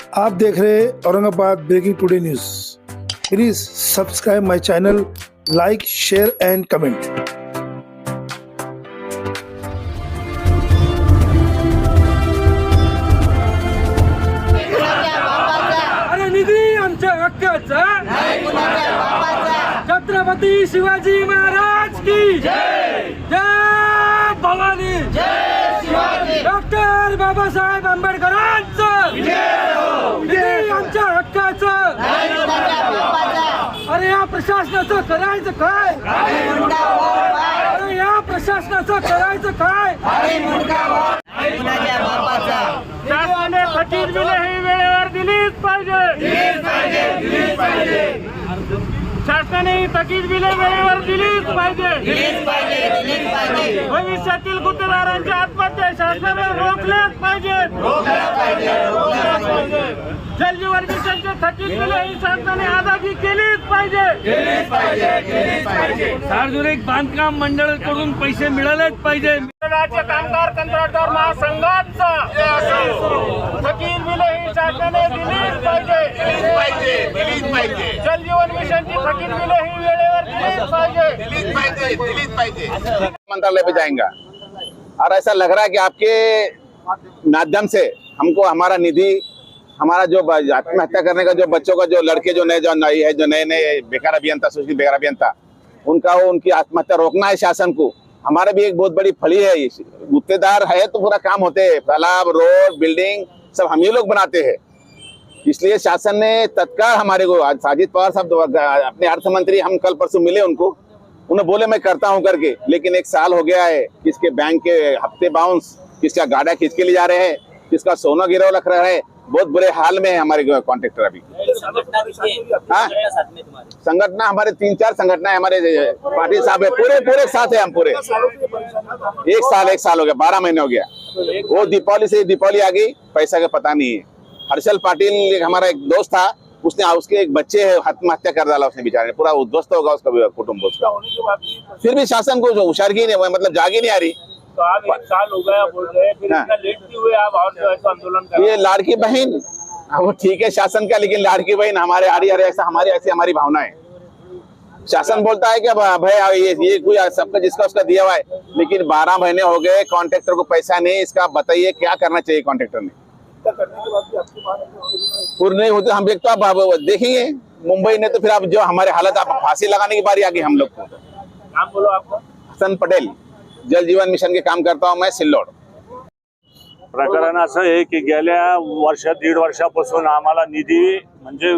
आप देख रहे हैं Aurangabad breaking today news. Please subscribe my channel like share and comment अरे निधी आमच्या हक्काचा छत्रपती शिवाजी महाराज की जय भवानी। डॉक्टर बाबासाहेब आंबेडकरांचं निधी आमच्या हक्काचं अरे या प्रशासनाचं करायचं काय? अरे या प्रशासनाचं करायचं काय? शासनाने थकीत बिले ही वेळेवर दिलीच पाहिजे. शासनाने ही थकीत बिले वेळेवर दिलीच पाहिजे. भविष्यातील गुत्तेदारांच्या आत्महत्या शासनाने रोखल्याच पाहिजेत. जलजीवन मिशनचे थकीत बिले ही शासनाने अदागी केलीच पाहिजे सार्वजनिक बांधकाम मंडळाकडून पैसे मिळालेच पाहिजे. राज्य कामगार कंत्राटदार महासंघाचा थकीत बिले ही शासनाने दिलीच पाहिजे जलजीवन मिशनची थकीत बिले ही वेळेवर दिलीच पाहिजे मंत्रालय पे जाएगा। और ऐसा लग रहा है कि आपके माध्यम से हमको हमारा निधि हमारा जो आत्महत्या करने का जो बच्चों का जो लड़के जो नए जो नई है, जो नए नए बेकार अभियंता, सुशील बेकार अभियंता, उनका वो उनकी आत्महत्या रोकना है शासन को। हमारे भी एक बहुत बड़ी फली है गुत्तेदार है तो पूरा काम होते है। तालाब, रोड, बिल्डिंग, सब हम ही लोग बनाते हैं। इसलिए शासन ने तत्काल हमारे को, आज साजिद पवार साहब अपने अर्थ मंत्री हम कल परसों मिले उनको। उन्हें बोले, मैं करता हूँ करके। लेकिन एक साल हो गया है किसके बैंक के हफ़्ते बाउंस किसका गाड़ा खींच के ले जा रहे हैं किसका सोना गिरव रख रहा है। बहुत बुरे हाल में है हमारे कॉन्ट्रेक्टर अभी। हाँ? संगठना हमारे तीन चार संगठना हमारे पाटिल साहब है, पूरे पूरे साथ है हम पूरे। एक साल एक साल हो गया, बारह महीने हो गया। वो दीपावली से दीपावली आ गई, पैसा का पता नहीं है। हर्षल पाटिल एक हमारा एक दोस्त था, उसने, उसके एक बच्चे है, आत्महत्या कर डाला उसने बेचारे, पूरा उद्वस्त होगा उसका कुटुंब उसका। फिर भी शासन को जो होशियारगी नहीं मतलब जागी नहीं आ रही। तो आप एक साल हो गया बोल रहे हैं फिर हाँ। इतना लेट हुए? आप और जो है तो आंदोलन कर ये लाड़की बहन हाँ, वो ठीक है शासन का लेकिन लाड़की बहन हमारे आ रही ऐसा हमारी ऐसी हमारी भावना है। शासन बोलता है कि भाई ये ये कोई सबका जिसका उसका दिया हुआ है लेकिन बारह महीने हो गए कॉन्ट्रेक्टर को पैसा नहीं इसका बताइए क्या करना चाहिए कॉन्ट्रेक्टर ने? पूर्ण नहीं होते हम एक तो आप देखेंगे मुंबई ने तो फिर आप जो हमारे हालत आप फांसी लगाने की बारी आ गई हम लोग को। नाम बोलो आपको। हसन पटेल। जल जीवन मिशन के काम करता हूँ मैं सिल्लोड। प्रकरण असं आहे की गेल्या वर्ष दीड वर्षापासून आम्हाला निधी म्हणजे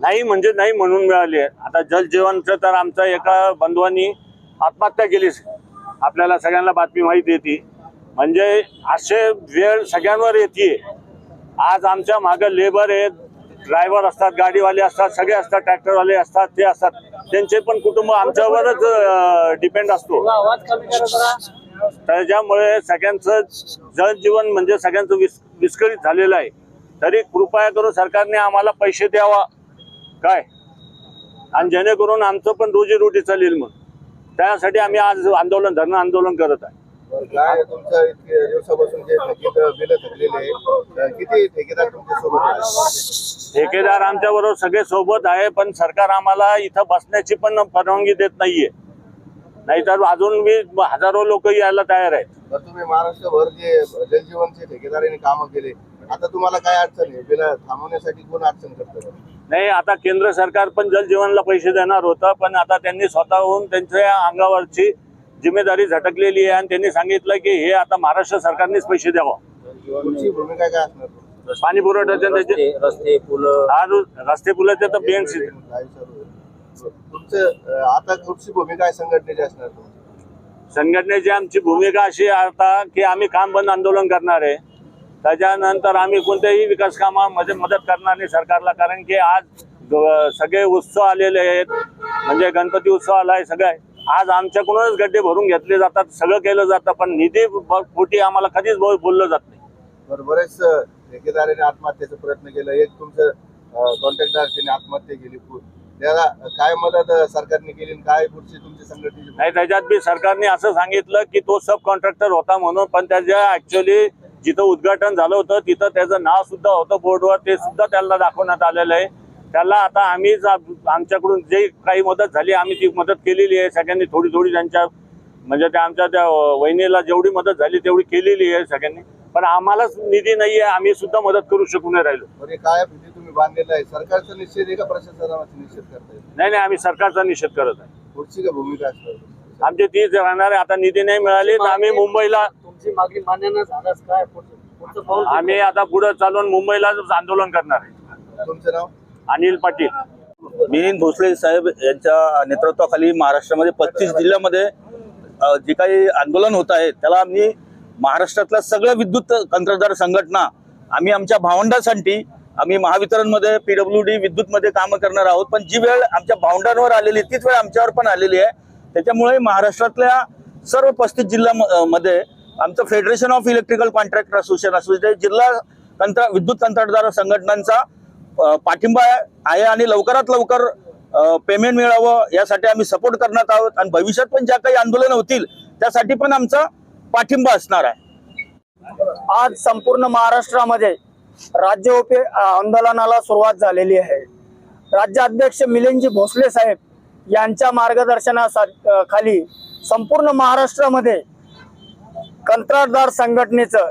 नाही म्हणजे नाही म्हणून मिळाली आहे. आता जल जीवनचं तर आमचा एका बंधवांनी आत्महत्या केली. आपल्याला सगळ्यांना बातमी माहिती येते म्हणजे असे वेळ सगळ्यांवर येते. आज आमच्या मागं लेबर आहेत ड्रायव्हर असतात गाडीवाले असतात सगळे असतात ट्रॅक्टरवाले असतात ते असतात. त्यांचे पण कुटुंब आमच्यावरच डिपेंड असतो. त्याच्यामुळे सगळ्यांचं जनजीवन म्हणजे सगळ्यांचं विस विस्कळीत झालेलं आहे. तरी कृपया करून सरकारने आम्हाला पैसे द्यावा. काय? आणि जेणेकरून आमचं पण रोजीरोटी चालेल मग. त्यासाठी आम्ही आज आंदोलन धरणं आंदोलन करत आहे. काय तुमचं इतके दिवसापासून जे थकीत बिल थकलेले किती ठेकेदार तुमच्यासोबत आहे ठेकेदार आमच्या बरोबर सगळे सोबत आहे पण सरकार आम्हाला इथं बसण्याची पण परवानगी देत नाहीये. नाहीतर अजून मी हजारो लोक यायला तयार आहेत. तुम्ही महाराष्ट्रभर जे जलजीवनचे ठेकेदारांनी कामं केले आता तुम्हाला काय अडचण आहे? बिल थांबवण्यासाठी कोण अडचण करतं? नाही आता केंद्र सरकार पण जल जीवनला पैसे देणार होतं पण आता त्यांनी स्वतःहून त्यांच्या अंगावरची जिम्मेदारी झटकलेली आहे आणि त्यांनी सांगितलं की हे आता महाराष्ट्र सरकारनेच पैसे द्यावं. तुमची भूमिका काय असणार? पाणी पुरवठ्याचे त्याचे रस्ते पुलं. आज रस्ते पुलाचे तर आहे? अं, आता कुठची भूमिका आहे संघटनेची असणार? संघटनेची आमची भूमिका अशी आहे आता की आम्ही काम बंद आंदोलन करणार आहे. त्याच्यानंतर आम्ही कोणत्याही विकास कामामध्ये मदत करणार नाही सरकारला कारण की आज सगळे उत्सव आलेले आहेत. म्हणजे गणपती उत्सव आलाय सगळे आज आमच्याकडूनच गड्डे भरून घेतले जातात सगळं केलं जातं पण निधी पोटी आम्हाला कधीच बोल- बोललं जात नाही. बरं बरेच अं, ठेकेदारांनी आत्महत्येचा प्रयत्न केला. एक तुमचं कॉन्ट्रॅक्टर त्यांनी आत्महत्या केली. त्याला काय मदत सरकारने केली काय पुढची तुमची संघटनेची नाही त्याच्यात बी सरकारने असं सांगितलं की तो सब कॉन्ट्रॅक्टर होता म्हणून पण त्याच्या ऍक्च्युअली जिथं उद्घाटन झालं होतं तिथं त्याचं नाव सुद्धा होतं बोर्डवर ते सुद्धा त्याला दाखवण्यात आलेलं आहे. त्याला आता आम्ही आमच्याकडून जे काही मदत झाली आम्ही ती मदत केलेली आहे. सगळ्यांनी थोडी थोडी त्यांच्या म्हणजे त्या आमच्या त्या वहिनीला जेवढी मदत झाली तेवढी केलेली आहे सगळ्यांनी. पण आम्हालाच निधी नाहीये आम्ही सुद्धा मदत करू शकू नाही राहिलो. काय तुम्ही बांधलेला आहे? सरकारचा निषेध आहे का प्रशासनाचा निषेध करताय नाही? नाही आम्ही सरकारचा निषेध करत आहे पुढची का भूमिका असणार आमची तीच राहणार आहे आता निधी नाही मिळाली तर आम्ही मुंबईला तुमची मागणी मान्य न झाल्यास काय? आम्ही आता पुढे चालून मुंबईला आंदोलन करणार आहे. तुमचं नाव? अनिल पाटील. मिलिंद भोसले साहेब यांच्या नेतृत्वाखाली महाराष्ट्रामध्ये पस्तीस जिल्ह्यामध्ये जे काही आंदोलन होत आहे त्याला आम्ही महाराष्ट्रातल्या सगळ्या विद्युत कंत्राटदार संघटना आम्ही आमच्या भावंडासाठी आम्ही महावितरणमध्ये पीडब्ल्यू डी विद्युतमध्ये कामं करणार आहोत. पण जी वेळ आमच्या भावंडांवर आलेली तीच वेळ आमच्यावर पण आलेली आहे. त्याच्यामुळे महाराष्ट्रातल्या सर्व पस्तीस जिल्ह्यामध्ये आमचं federation of electrical contractor association association जिल्हा कंत्रा विद्युत कंत्राटदार संघटनांचा पाठिंबा आहे आणि लवकरात लवकर पेमेंट मिळावं यासाठी आम्ही सपोर्ट करण्यात आहोत आणि भविष्यात पण ज्या काही आंदोलन होतील त्यासाठी पण आमचा पाठिंबा असणार आहे. आज संपूर्ण महाराष्ट्रामध्ये राज्यव्यापी आंदोलनाला सुरुवात झालेली आहे. राज्याध्यक्ष मिलिंदजी भोसले साहेब यांच्या मार्गदर्शनासा खाली संपूर्ण महाराष्ट्रामध्ये कंत्राटदार संघटनेचं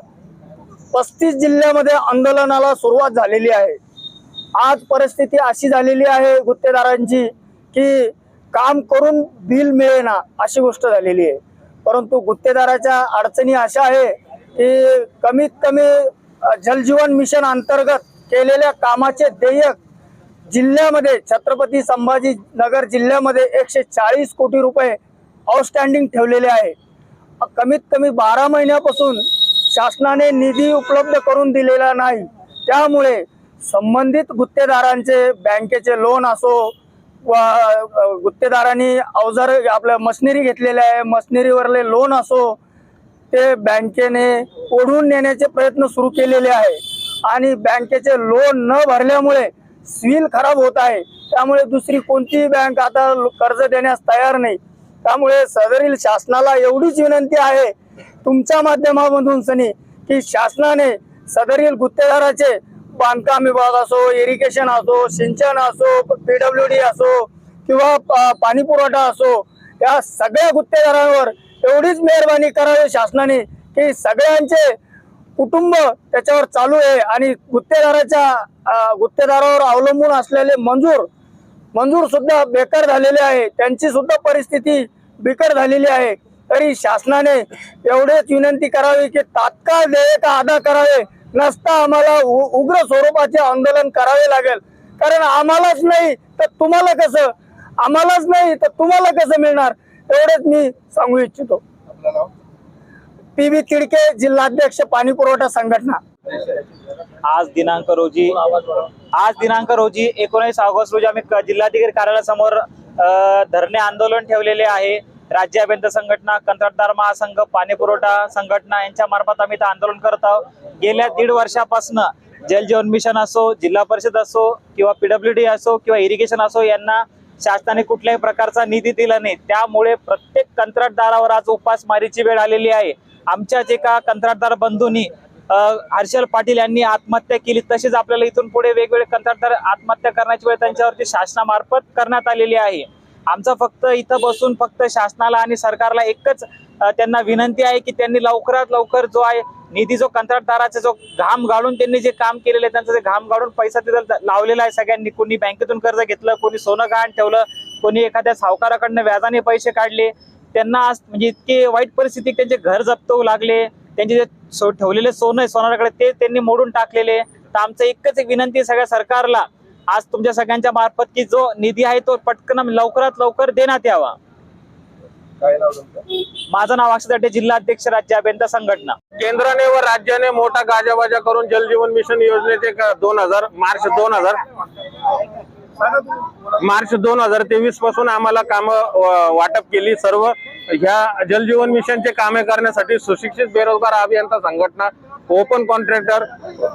पस्तीस जिल्ह्यामध्ये आंदोलनाला सुरुवात झालेली आहे. आज परिस्थिती अशी झालेली आहे गुत्तेदारांची की काम करून बिल मिळेना अशी गोष्ट झालेली आहे. परंतु गुत्तेदाराच्या अडचणी अशा आहे की कमीत कमी जलजीवन मिशन अंतर्गत केलेल्या कामाचे देयक जिल्ह्यामध्ये छत्रपती संभाजी नगर जिल्ह्यामध्ये एकशे चाळीस कोटी रुपये आउटस्टँडिंग ठेवलेले आहे. कमीत कमी बारा महिन्यापासून शासनाने निधी उपलब्ध करून दिलेला नाही. त्यामुळे संबंधित गुत्तेदारांचे बँकेचे लोन असो व गुत्तेदारांनी अवजार आपल्या मशिनरी घेतलेले आहे मशिनरीवरले लोन असो ते बँकेने ओढून नेण्याचे प्रयत्न सुरू केलेले आहे. आणि बँकेचे लोन न भरल्यामुळे सिव्हिल खराब होत आहे. त्यामुळे दुसरी कोणतीही बँक आता कर्ज देण्यास तयार नाही. त्यामुळे सदरील शासनाला एवढीच विनंती आहे तुमच्या माध्यमामधून सनी की शासनाने सदरील गुत्तेदाराचे बांधकाम विभाग असो इरिगेशन असो सिंचन असो पीडब्ल्यू डी असो किंवा पाणी पुरवठा असो या सगळ्या गुत्तेदारांवर एवढीच मेहरबानी करावी शासनाने की सगळ्यांचे कुटुंब त्याच्यावर चालू आहे आणि गुत्तेदाराच्या गुत्तेदारावर अवलंबून असलेले मंजूर मंजूर सुद्धा बेकार झालेले आहे. त्यांची सुद्धा परिस्थिती बिकट झालेली आहे. तरी शासनाने एवढेच विनंती करावी की तात्काळ देयक अदा करावे. नसता आम्हाला उग्र स्वरूपाचे आंदोलन करावे लागेल. कारण आम्हालाच नाही तर तुम्हाला कसं? आम्हालाच नाही तर तुम्हाला कसं मिळणार? एवढेच मी सांगू इच्छितो. आपलं नाव? पी व्ही तिडके जिल्हाध्यक्ष पाणी पुरवठा संघटना. आज दिनांक रोजी आज दिनांक रोजी एकोणीस ऑगस्ट रोजी आम्ही जिल्हाधिकारी कार्यालयासमोर धरणे आंदोलन ठेवलेले आहे. राज्य अभियंता संघटना कंत्राटदार महासंघ पाणी पुरवठा संघटना यांच्या मार्फत आम्ही आंदोलन करत आहोत. गेल्या दीड वर्षापासून जलजीवन मिशन असो जिल्हा परिषद असो किंवा पीडब्ल्यू डी असो किंवा इरिगेशन असो यांना शासनाने कुठल्याही प्रकारचा निधी दिला नाही. त्यामुळे प्रत्येक कंत्राटदारावर आज उपासमारीची वेळ आलेली आहे. आमच्याच एका कंत्राटदार बंधूंनी हर्षल पाटील यांनी आत्महत्या केली. तसेच आपल्याला इथून पुढे वेगवेगळे कंत्राटदार आत्महत्या करण्याची वेळ त्यांच्यावरती शासनामार्फत करण्यात आलेली आहे. आमचं फक्त इथं बसून फक्त शासनाला आणि सरकारला एकच त्यांना विनंती आहे की त्यांनी लवकरात लवकर जो आहे निधी जो कंत्राटदाराचा जो घाम गाळून त्यांनी जे काम केलेलं आहे त्यांचं जे घाम गाळून पैसा तिथं लावलेला आहे सगळ्यांनी. कोणी बँकेतून कर्ज घेतलं कोणी सोनं गहाण ठेवलं कोणी एखाद्या सावकाराकडनं व्याजाने पैसे काढले. त्यांना आज म्हणजे इतके वाईट परिस्थिती त्यांचे घर जप्त होऊ लागले. त्यांचे जे सो ठेवलेले सोनं आहे सोनाराकडे ते त्यांनी मोडून टाकलेले. तर आमचं एकच एक विनंती सगळ्या सरकारला आज तुमच्या सगळ्यांच्या मार्फत की जो निधी आहे तो पटकन लवकरात लवकर देण्यात यावा. माझं नाव अक्षय जिल्हा अध्यक्ष राज्य अभियंता संघटना. केंद्राने व राज्याने मोठा गाजाबाजा करून जलजीवन मिशन योजनेचे दोन हजार मार्च दोन हजार मार्च दोन हजार तेवीसपासून आम्हाला काम वाटप केली. सर्व ह्या जलजीवन मिशनचे कामे करण्यासाठी सुशिक्षित बेरोजगार अभियंता संघटना ओपन कॉन्ट्रॅक्टर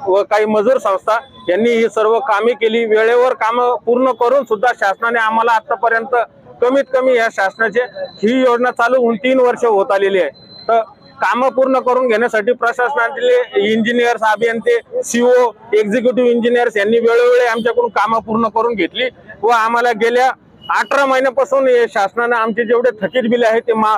व काही मजूर संस्था यांनी ही सर्व कामे केली. वेळेवर काम पूर्ण करून सुद्धा शासनाने आम्हाला आतापर्यंत कमीत कमी या शासनाचे ही योजना चालू होऊन तीन वर्ष होत आलेली आहे. तर कामं पूर्ण करून घेण्यासाठी प्रशासनातले इंजिनियर्स अभियंते सीओ एक्झिक्युटिव्ह इंजिनियर्स यांनी वेळोवेळी आमच्याकडून कामं पूर्ण करून घेतली व आम्हाला गेल्या अठरा महिन्यापासून शासनानं शासनाने आमचे जेवढे थकीत बिले आहेत ते मा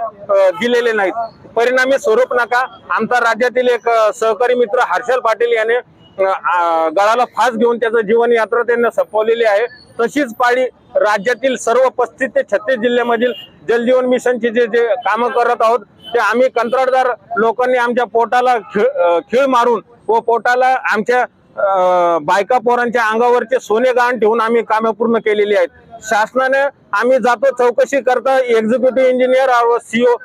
दिलेले नाहीत. परिणामी स्वरूप नका. आमचा राज्यातील एक सहकारी मित्र हर्षल पाटील याने गळाला फास घेऊन त्याचं जीवनयात्रा त्यांना संपवलेली आहे. तशीच पाळी राज्यातील सर्व पस्तीस ते छत्तीस जिल्ह्यामधील जलजीवन मिशनचे जे जे कामं करत आहोत ते आम्ही कंत्राटदार लोकांनी आमच्या पोटाला खिळ खिळ मारून व पोटाला आमच्या बायका पोरांच्या अंगावरचे सोने गहाण ठेवून आम्ही कामं पूर्ण केलेली आहेत. शासनाने आम्ही जातो चौकशी करता एक्झिक्युटिव्ह इंजिनियर व सीओ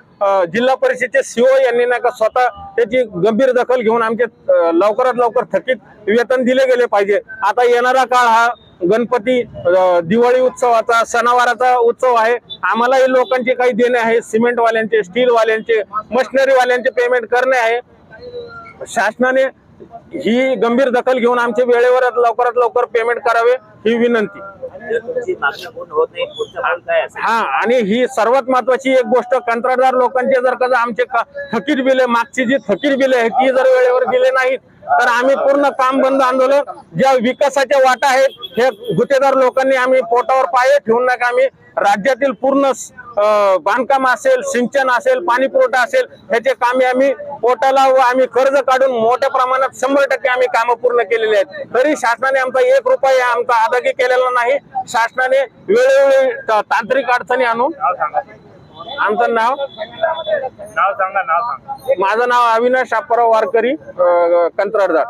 जिल्हा परिषदचे सीओ यांनी नाही का स्वतः त्याची गंभीर दखल घेऊन आमचे लवकरात लवकर थकीत वेतन दिले गेले पाहिजे. आता येणारा काळ हा गणपती दिवाळी उत्सवाचा सणावाराचा उत्सव आहे. आम्हालाही लोकांचे काही देणे आहे. सिमेंटवाल्यांचे स्टीलवाल्यांचे मशिनरीवाल्यांचे पेमेंट करणे आहे. शासनाने ही गंभीर दखल घेऊन आमचे वेळेवर लवकरात लवकर पेमेंट करावे ही विनंती. हा आणि ही सर्वात महत्वाची एक गोष्ट कंत्राटदार लोकांचे जर का आमचे का- थकीत बिले मागची जी थकीत बिले आहेत ती जर वेळेवर दिले नाहीत तर आम्ही पूर्ण काम बंद आंदोलन ज्या विकासाच्या वाटा आहेत हे गुतेदार लोकांनी आम्ही पोटावर पाय ठेवून नका आम्ही राज्यातील पूर्ण बांधकाम असेल सिंचन असेल पाणी पुरवठा असेल ह्याचे कामे आम्ही पोटाला व आम्ही कर्ज काढून मोठ्या प्रमाणात शंभर टक्के आम्ही कामं पूर्ण केलेली आहेत. तरी शासनाने आमचा एक रुपया आमचा अदागी केलेला नाही. शासनाने वेळोवेळी तांत्रिक अडचणी आणून आमचं नाव? नाव सांगा नाव सांगा. माझं नाव अविनाश शापराव वारकरी कंत्राटदार.